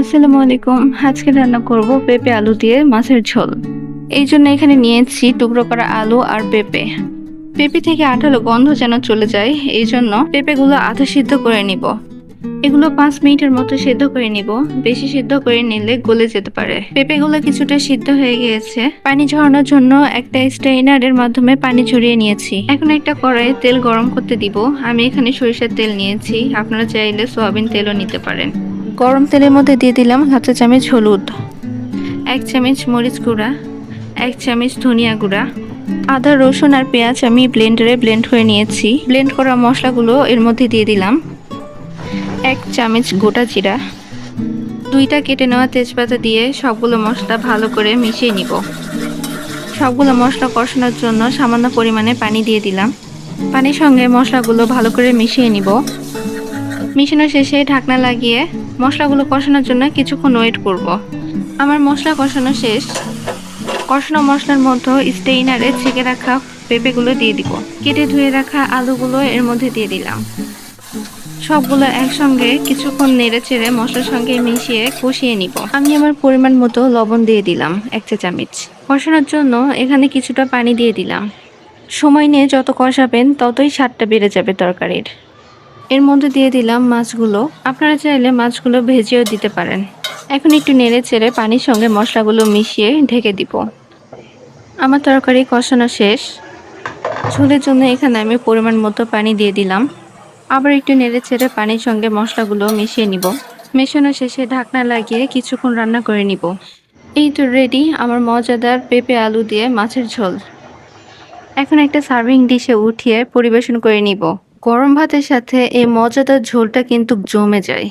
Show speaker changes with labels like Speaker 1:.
Speaker 1: আসসালামু আলাইকুম। আজকে রান্না করব পেঁপে আলু দিয়ে মাছের ঝোল। এই জন্য এখানে নিয়েছি টুকরো করা আলু আর পেঁপে। পেঁপে থেকে আঠালো গন্ধ যেন চলে যায়, এই জন্য পেঁপেগুলো আধা সিদ্ধ করে নিব। এগুলো পাঁচ মিনিটের মতো সিদ্ধ করে নিব। বেশি সিদ্ধ করে নিলে গলে যেতে পারে। পেঁপেগুলো কিছুটা সিদ্ধ হয়ে গিয়েছে। পানি ঝরানোর জন্য একটা স্ট্রেইনারের মাধ্যমে পানি ঝরিয়ে নিয়েছি। এখন একটা কড়াইয়ে তেল গরম করতে দিব। আমি এখানে সরিষার তেল নিয়েছি। আপনারা চাইলে সয়াবিন তেলও নিতে পারেন। গরম তেলের মধ্যে দিয়ে দিলাম হাফ চা চামচ হলুদ, এক চামচ মরিচ গুঁড়া, এক চামচ ধনিয়া গুঁড়া, আদা, রসুন আর পেঁয়াজ আমি ব্লেন্ডারে ব্লেন্ড করে নিয়েছি। ব্লেন্ড করা মশলাগুলো এর মধ্যে দিয়ে দিলাম এক চামচ গোটা জিরা, দুইটা কেটে নেওয়া তেজপাতা দিয়ে সবগুলো মশলা ভালো করে মিশিয়ে নিব। সবগুলো মশলা কষানোর জন্য সামান্য পরিমাণে পানি দিয়ে দিলাম। পানির সঙ্গে মশলাগুলো ভালো করে মিশিয়ে নিব। মিশানো শেষে ঢাকনা লাগিয়ে মশলাগুলো কষানোর জন্য কিছুক্ষণ ওয়েট করব। আমার মশলা কষানো শেষ। কষানো মশলার মধ্যে স্টেইনারে ছেঁকে রাখা পেঁপেগুলো দিয়ে দিব। কেটে ধুয়ে রাখা আলুগুলো এর মধ্যে দিয়ে দিলাম। সবগুলো একসঙ্গে কিছুক্ষণ নেড়ে চেড়ে মশলার সঙ্গে মিশিয়ে কষিয়ে নিব। আমি আমার পরিমাণ মতো লবণ দিয়ে দিলাম, এক চা চামচ। কষানোর জন্য এখানে কিছুটা পানি দিয়ে দিলাম। সময় নিয়ে যত কষাবেন ততই স্বাদটা বেড়ে যাবে তরকারির। এর মধ্যে দিয়ে দিলাম মাছগুলো। আপনারা চাইলে মাছগুলো ভেজেও দিতে পারেন। এখন একটু নেড়ে চেড়ে পানির সঙ্গে মশলাগুলো মিশিয়ে ঢেকে দিব। আমার তরকারি কষানো শেষ। ঝোলের জন্য এখানে আমি পরিমাণ মতো পানি দিয়ে দিলাম। আবার একটু নেড়ে চেড়ে পানির সঙ্গে মশলাগুলো মিশিয়ে নিব। মেশানো শেষে ঢাকনা লাগিয়ে কিছুক্ষণ রান্না করে নিব। এই তো রেডি আমার মজাদার পেঁপে আলু দিয়ে মাছের ঝোল। এখন একটা সার্ভিং ডিশে উঠিয়ে পরিবেশন করে নিব। গরম ভাতের সাথে এই মজাদার ঝোলটা কিন্তু জমে যায়।